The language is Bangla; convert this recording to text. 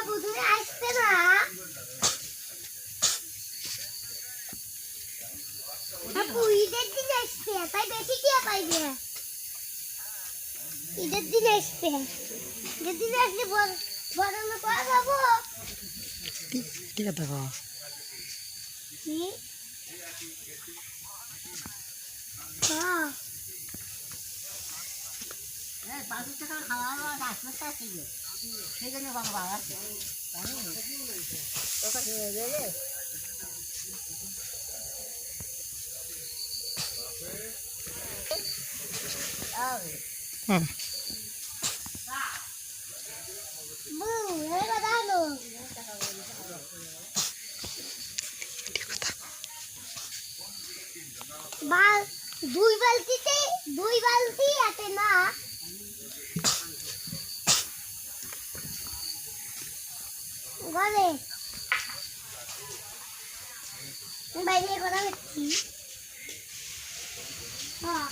প্রথমে আসবে না? ঈদের দিন আসবে তাই বেশি টিয়া পাইবে। ঈদের দিন আসবে ঈদের দিন আসলে বড় বড় লোক হওয়া কি কথা কি হ্যাঁ পাঁচশো টাকা খাওয়া দাওয়া ডাক্তার কাছে সেই জন্য বাবা গেলে হুম দুই বালতিতে ঘরে বাইরে কথা বলছি হ্যাঁ